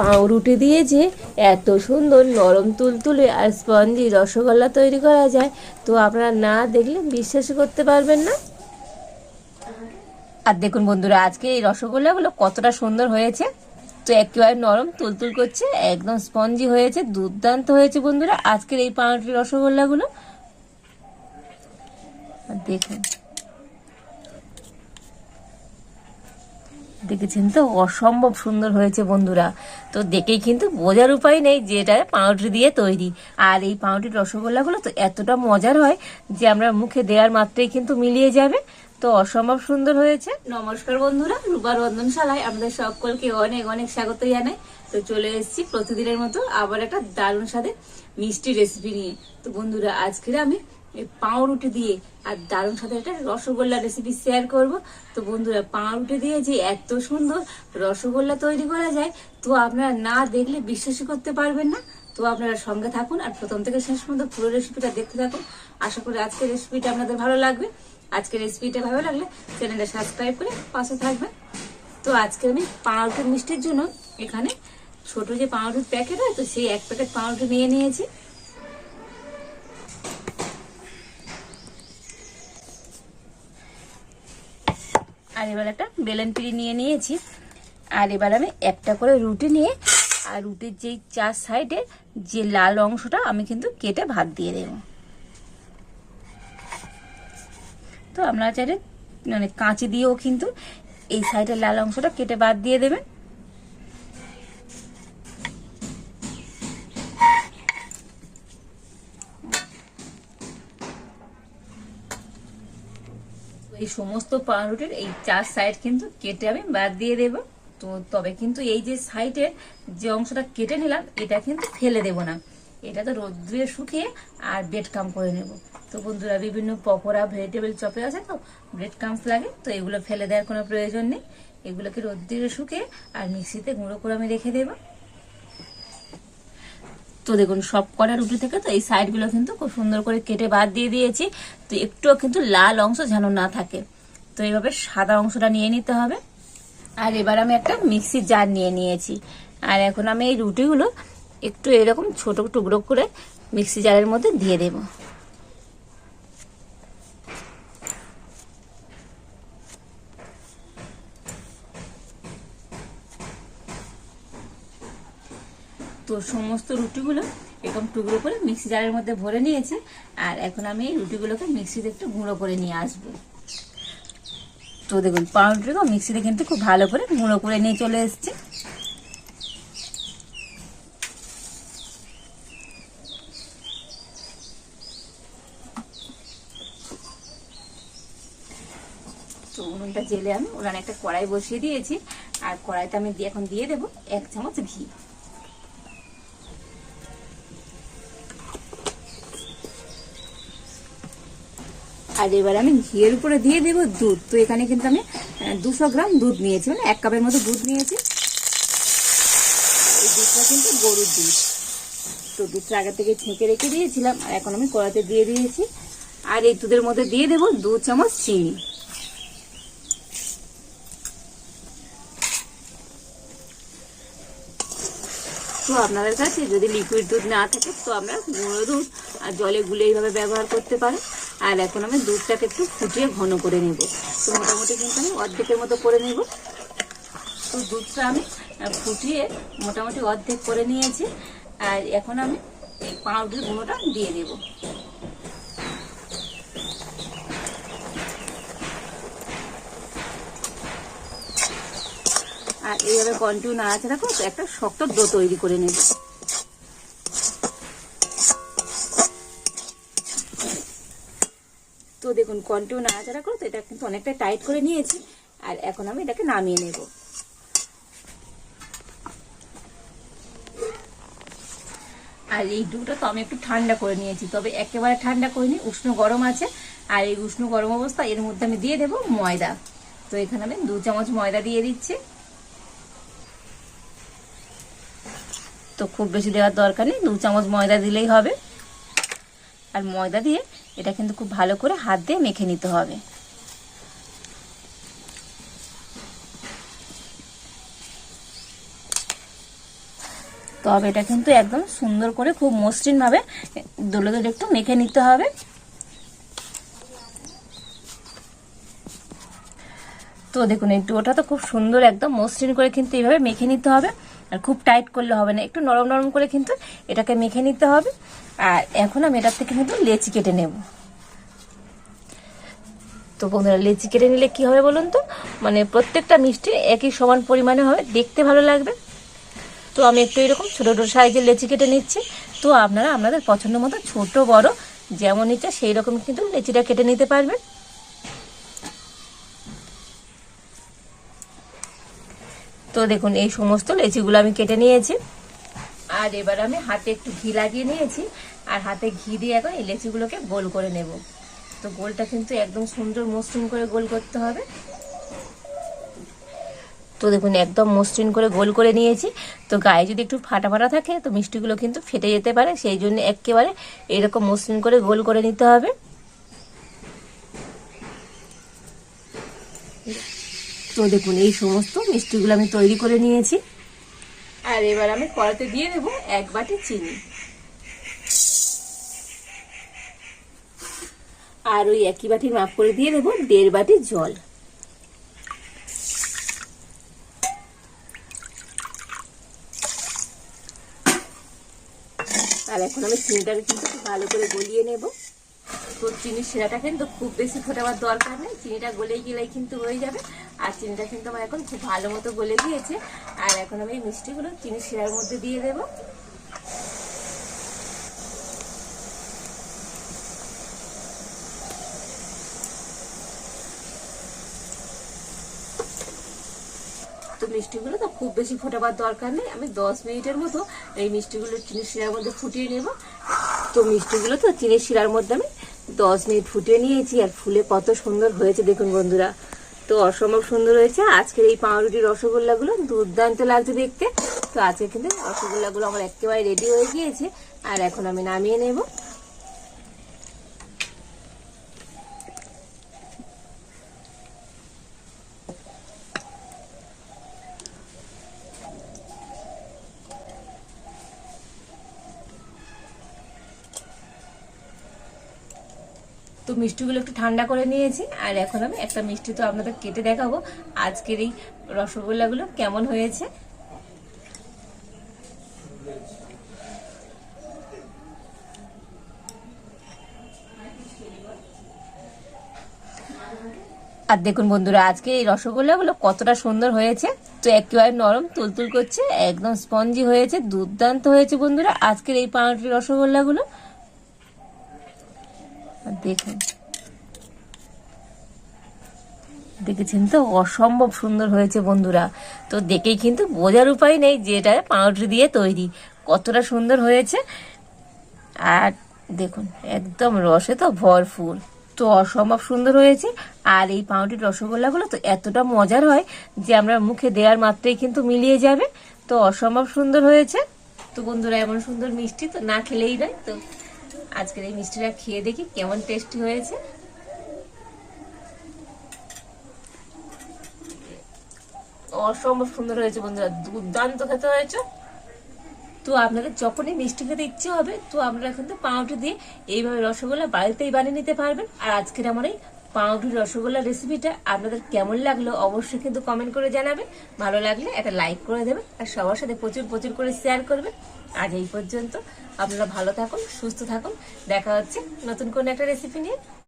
পাউরুটি দিয়ে যে এত সুন্দর নরম তুলতুলে আর স্পঞ্জি রসগোল্লা তৈরি করা যায়, তো আপনারা না দেখলে বিশ্বাস করতে পারবেন না। আর দেখুন বন্ধুরা, আজকে এই রসগোল্লাগুলো কতটা সুন্দর হয়েছে। তো একেবারে নরম তুলতুল করছে, একদম স্পঞ্জি হয়েছে, দুর্দান্ত হয়েছে বন্ধুরা, আজকের এই পাউরুটি রসগোল্লাগুলো। দেখুন। দেখেছেন তো? অসম্ভব সুন্দর হয়েছে বন্ধুরা। তো দেখেই কিন্তু বোঝার উপায় নেই যে এটা পাউরুটি দিয়ে তৈরি। আর এই পাউরুটির রসগোল্লাগুলো তো এতটা মজার হয় যে আমরা মুখে দেওয়ার মাত্রেই কিন্তু মিলিয়ে যাবে। তো অসম্ভব সুন্দর হয়েছে। নমস্কার বন্ধুরা, রূপার রন্ধনশালায় আমাদের সকলকে অনেক অনেক স্বাগত জানাই। তো চলে এসেছি প্রতিদিনের মতো আবার একটা দারুণ স্বাদে মিষ্টি রেসিপি নিয়ে। তো বন্ধুরা, আজকের আমি এই পাউরুটি দিয়ে, আর দারুণ সাথে একটা রসগোল্লা রেসিপি শেয়ার করব। তো বন্ধুরা, পাউরুটি দিয়ে যে এত সুন্দর রসগোল্লা তৈরি করা যায়, তো আপনারা না দেখলে বিশ্বাসই করতে পারবেন না। তো আপনারা সঙ্গে থাকুন, আর প্রথম থেকে শেষ পর্যন্ত পুরো রেসিপিটা দেখতে থাকুন। আশা করি আজকের রেসিপিটা আপনাদের ভালো লাগবে। আজকের রেসিপিটা ভালো লাগলে চ্যানেলটা সাবস্ক্রাইব করে পাশে থাকবেন। তো আজকে আমি পাউরুটির মিষ্টির জন্য এখানে ছোট যে পাউরুটির প্যাকেট হয়, তো সেই এক প্যাকেট পাউরুটি নিয়ে নিয়েছি। আর এবার একটা বেলেন পিড়ি নিয়ে নিয়েছি। আর এবার আমি একটা করে রুটি নিয়ে, আর রুটির যেই চার সাইডে যে লাল অংশটা, আমি কিন্তু কেটে ভাত দিয়ে দেব। তো আপনারা চাইলে মানে কাঁচি দিয়েও কিন্তু এই সাইডের লাল অংশটা কেটে বাদ দিয়ে দেবেন। এই সমস্ত পাউরুটির এই চার সাইড কিন্তু কেটে আমি বাদ দিয়ে দেব। তো তবে কিন্তু এই যে সাইডের যে অংশটা কেটে নিলাম, এটা কিন্তু ফেলে দেব না। এটা তো রোদ্রে শুকিয়ে আর ব্রেড কাম করে নেব। তো বন্ধুরা, বিভিন্ন পকোড়া ভেজিটেবল চপে আছে তো ব্রেড কামস লাগে, তো এগুলো ফেলে দেওয়ার কোনো প্রয়োজন নেই। এগুলোকে রোদ্রে শুকিয়ে আর মিক্সিতে গুঁড়ো করে আমি রেখে দেবো। তো দেখুন, সব কটা রুটি থেকে তো এই সাইডগুলো কিন্তু খুব সুন্দর করে কেটে বাদ দিয়ে দিয়েছি। তো একটুও কিন্তু লাল অংশ যেন না থাকে। তো এইভাবে সাদা অংশটা নিয়ে নিতে হবে। আর এবার আমি একটা মিক্সির জার নিয়ে নিয়েছি। আর এখন আমি এই রুটিগুলো একটু এরকম ছোট টুকরো করে মিক্সি জারের মধ্যে দিয়ে দেব। তো সমস্ত রুটিগুলো এরকম টুকরো করে মিক্সি জারের মধ্যে ভরে নিয়েছি। আর এখন আমি এই রুটিগুলোকে মিক্সিতে একটু গুঁড়ো করে নিয়ে আসব। তো দেখুন পাউরুটিটা মিক্সিতে কিন্তু খুব ভালো করে গুঁড়ো করে নিয়ে চলে এসছে। তো উনুনটা জেলে আমি উনানে একটা কড়াই বসিয়ে দিয়েছি। আর কড়াইতে আমি এখন দিয়ে দেবো এক চামচ ঘি। আর এবার আমি ঘিয়ের উপরে দিয়ে দেবো দুধ। তো এখানে কিন্তু আমি দুশো গ্রাম দুধ নিয়েছি। মানে এক কাপের মতো দুধ নিয়েছি। এই দুধটা কিন্তু গরুর দুধ। তো দুধটা আগে থেকে ছেঁকে রেখে দিয়েছিলাম, আর এখন আমি কড়াতে দিয়ে দিয়েছি। আর এই দুধের মধ্যে দিয়ে দেবো দু চামচ চিনি। তো আপনাদের কাছে যদি লিকুইড দুধ না থাকে, তো আমরা গুঁড়ো দুধ আর জলে গুলে এইভাবে ব্যবহার করতে পারেন। আর এখন আমি দুধটাকে একটু ফুটিয়ে ঘন করে নেব। তো মোটামুটি কিন্তু আমি অর্ধেকের মতো করে নেব। তো দুধটা আমি ফুটিয়ে মোটামুটি অর্ধেক করে নিয়েছি। আর এখন আমি এই পাউডার গুঁড়োটা দিয়ে দেব। আর এইভাবে কন্টিনিউ না আছে করে একটা শক্ত ডো তৈরি করে নেব। তো দেখুন কন্টিনিউ নাড়াচাড়া করো তো, এটা কিন্তু অনেকটা টাইট করে নিয়েছি। আর এখন আমি এটাকে নামিয়ে নেব। আর এই ডুটা তো আমি একটু ঠান্ডা করে নিয়েছি, তবে একেবারে ঠান্ডা করিনি, উষ্ণ গরম আছে। আর এই উষ্ণ গরম অবস্থা, এর মধ্যে আমি দিয়ে দেব ময়দা। তো এখানে আমি দু চামচ ময়দা দিয়ে দিচ্ছি। তো খুব বেশি দেওয়ার দরকার নেই, দু চামচ ময়দা দিলেই হবে। আর ময়দা দিয়ে এটা কিন্তু খুব ভালো করে হাত দিয়ে মেখে নিতে হবে। তবে এটা কিন্তু একদম সুন্দর করে খুব মসৃণ ভাবে দোলে দোলে একটু মেখে নিতে হবে। তো দেখুন, এই ডোটা তো খুব সুন্দর একদম মসৃণ করে কিন্তু এইভাবে মেখে নিতে হবে। আর খুব টাইট করলে হবে না, একটু নরম নরম করে কিন্তু এটাকে মেখে নিতে হবে। আর এখন আমি এটার থেকে কিন্তু লেচি কেটে নেব। তো বন্ধুরা, লেচি কেটে নিলে কি হবে বলুন তো? মানে প্রত্যেকটা মিষ্টি একই সমান পরিমাণে হবে, দেখতে ভালো লাগবে। তো আমি একটু এরকম ছোটো ছোটো সাইজের লেচি কেটে নিচ্ছি। তো আপনারা আপনাদের পছন্দ মতো ছোট, বড়, যেমন ইচ্ছা সেই রকম কিন্তু লেচিটা কেটে নিতে পারবেন। তো দেখুন, এই সমস্ত লেচিগুলো আমি কেটে নিয়েছি। আর এবার আমি হাতে একটু ঘি লাগিয়ে নিয়েছি। আর হাতে ঘি দিয়ে এখন এই লেচিগুলোকে গোল করে নেব। তো গোলটা কিন্তু একদম সুন্দর মসৃণ করে গোল করতে হবে। তো দেখুন, একদম মসৃণ করে গোল করে নিয়েছি। তো গায়ে যদি একটু ফাটা ফাটা থাকে, তো মিষ্টিগুলো কিন্তু ফেটে যেতে পারে। সেই জন্য একেবারে এরকম মসৃণ করে গোল করে নিতে হবে। তো দেখুন, এই সমস্ত মিষ্টিগুলো আমি তৈরি করে নিয়েছি। আর এবার আমি কড়াতে দিয়ে দেবো এক বাটি চিনি। আর ওই একই বাটির মাপ করে দিয়ে দেবো দেড় বাটি জল। আর এখন আমি চিনিটাকে কিন্তু ভালো করে গলিয়ে নেব। তো চিনির সেরাটা কিন্তু খুব বেশি ফোটাবার দরকার নেই। চিনিটা গলে গেলেই কিন্তু হয়ে যাবে। আর চিনিটা কিন্তু আমার এখন খুব ভালো মতো গলে গিয়েছে। আর এখন আমি এই মিষ্টিগুলো চিনি শিরার মধ্যে দিয়ে দেবো। তো মিষ্টিগুলো তো খুব বেশি ফোটাবার দরকার নেই। আমি দশ মিনিটের মতো এই মিষ্টিগুলো চিনি শিরার মধ্যে ফুটিয়ে নেব। তো মিষ্টিগুলো তো চিনি শিরার মধ্যে আমি দশ মিনিট ফুটিয়ে নিয়েছি আর ফুলে কত সুন্দর হয়েছে দেখুন বন্ধুরা। তো অসম্ভব সুন্দর হয়েছে। আজকের এই পাউরুটি রসগোল্লাগুলো দুর্দান্ত লাগছে দেখতে। তো আজকে কিন্তু রসগোল্লাগুলো আমার একেবারে রেডি হয়ে গিয়েছে। আর এখন আমি নামিয়ে নেব। তো মিষ্টিগুলো একটু ঠান্ডা করে নিয়েছি, আর এখন আমি একটা মিষ্টি তো আপনাদের কেটে দেখাবো। আজকের এই রসগোল্লাগুলো কেমন হয়েছে? আর দেখুন বন্ধুরা, আজকে এই রসগোল্লাগুলো কতটা সুন্দর হয়েছে। তো একেবারে নরম তুলতুল করছে, একদম স্পঞ্জি হয়েছে, দুর্দান্ত হয়েছে বন্ধুরা। আজকের এই পাউরুটি রসগোল্লাগুলো দেখুন। দেখেছেন তো? অসম্ভব সুন্দর হয়েছে বন্ধুরা। তো দেখেই কিন্তু বোঝার উপায় নেই যে এটা পাউরুটি দিয়ে তৈরি। কতটা সুন্দর হয়েছে। আর দেখুন, একদম রসে তো ভরপুর। তো অসম্ভব সুন্দর হয়েছে। আর এই পাউরুটির রসগোল্লাগুলো তো এতটা মজার হয় যে আমরা মুখে দেওয়ার মাত্রই কিন্তু মিলিয়ে যাবে। তো অসম্ভব সুন্দর হয়েছে। তো বন্ধুরা, এমন সুন্দর মিষ্টি তো না খেলেই নয়। তো আজকের এই মিষ্টিটা খেয়ে দেখি কেমন টেস্টি হয়েছে। অসম্ভব সুন্দর হয়েছে বন্ধুরা দুর্দান্ত খেতে হয়েছে। তো আপনাদের যখনই মিষ্টি খেতে ইচ্ছে হবে তো আপনারা কিন্তু পাউরুটি দিয়ে এইভাবে রসগোল্লা বাড়িতেই বানিয়ে নিতে পারবেন। আর আজকের আমার এই পাউরুটি রসগোল্লা রেসিপিটা আপনাদের কেমন লাগল অবশ্যই কিন্তু কমেন্ট করে জানাবেন। ভালো লাগলে একটা লাইক করে দেবেন আর সবার সাথে প্রচুর প্রচুর করে শেয়ার করবেন। আজ এই পর্যন্ত আপনারা ভালো থাকুন, সুস্থ থাকুন। দেখা হচ্ছে নতুন কোনো একটা রেসিপি নিয়ে।